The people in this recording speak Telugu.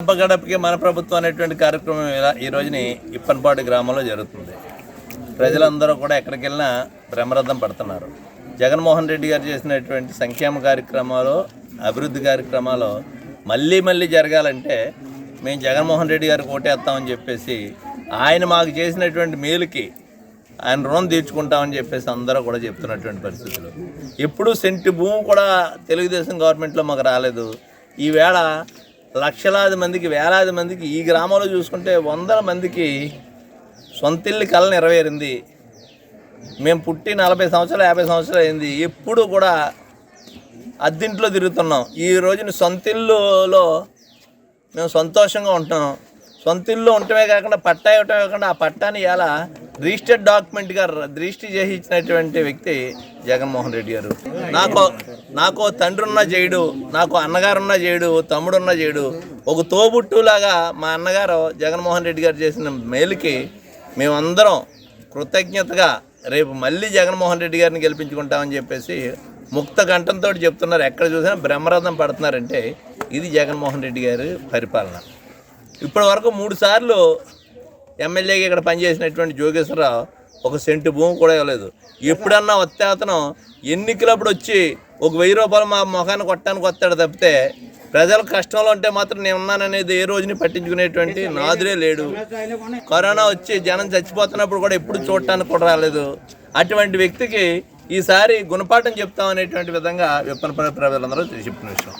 గడప గడపకి మన ప్రభుత్వం అనేటువంటి కార్యక్రమం ఇలా ఈ రోజుని ఇప్పనపాటి గ్రామంలో జరుగుతుంది. ప్రజలందరూ కూడా ఎక్కడికి వెళ్ళినా బ్రహ్మరథం పడుతున్నారు. జగన్మోహన్ రెడ్డి గారు చేసినటువంటి సంక్షేమ కార్యక్రమాలు అభివృద్ధి కార్యక్రమాలు మళ్ళీ మళ్ళీ జరగాలంటే మేము జగన్మోహన్ రెడ్డి గారికి ఓటేస్తామని చెప్పేసి ఆయన మాకు చేసినటువంటి మేలుకి ఆయన రుణం తీర్చుకుంటామని చెప్పేసి అందరూ కూడా చెప్తున్నటువంటి పరిస్థితులు. ఎప్పుడు సెంటు భూమి కూడా తెలుగుదేశం గవర్నమెంట్లో మాకు రాలేదు. ఈవేళ లక్షలాది మందికి వేలాది మందికి ఈ గ్రామంలో చూసుకుంటే వందల మందికి సొంతిల్లి కళ నెరవేరింది. మేము పుట్టి నలభై సంవత్సరాలు యాభై సంవత్సరాలు అయింది. ఎప్పుడు కూడా అద్దింట్లో తిరుగుతున్నాం. ఈ రోజున సొంతిల్లులో మేము సంతోషంగా ఉంటున్నాం. సొంతిల్లు ఉండటమే కాకుండా పట్టా ఇవ్వటమే కాకుండా ఆ పట్టాని ఎలా రిజిస్టర్డ్ డాక్యుమెంట్గా రిజిస్టర్ చేసి ఇచ్చినటువంటి వ్యక్తి జగన్మోహన్ రెడ్డి గారు. నాకు నాకు తండ్రి ఉన్న చేయడు నాకు అన్నగారు ఉన్న చేయడు తమ్ముడున్న చేయడు ఒక తోబుట్టులాగా మా అన్నగారు జగన్మోహన్ రెడ్డి గారు చేసిన మేలుకి మేమందరం కృతజ్ఞతగా రేపు మళ్ళీ జగన్మోహన్ రెడ్డి గారిని గెలిపించుకుంటామని చెప్పేసి ముక్త కంఠంతో చెప్తున్నారు. ఎక్కడ చూసినా బ్రహ్మరథం పడుతున్నారంటే ఇది జగన్మోహన్ రెడ్డి గారి పరిపాలన. ఇప్పటి వరకు మూడు సార్లు ఎమ్మెల్యేగా ఇక్కడ పనిచేసినటువంటి జోగేశ్వరరావు ఒక సెంటు భూమి కూడా ఇవ్వలేదు. ఎప్పుడన్నా వస్తే అతను ఎన్నికలప్పుడు వచ్చి ఒక వెయ్యి రూపాయలు మా మొఖాన్ని కొట్టడానికి వస్తాడు తప్పితే ప్రజలు కష్టంలో ఉంటే మాత్రం నేను ఉన్నాననేది ఏ రోజుని పట్టించుకునేటువంటి నాదురే లేడు. కరోనా వచ్చి జనం చచ్చిపోతున్నప్పుడు కూడా ఎప్పుడు చూడటానికి కూడా రాలేదు. అటువంటి వ్యక్తికి ఈసారి గుణపాఠం చెప్తాం అనేటువంటి విధంగా విప్పన ప్రజలందరూ చెప్పిన విషయం.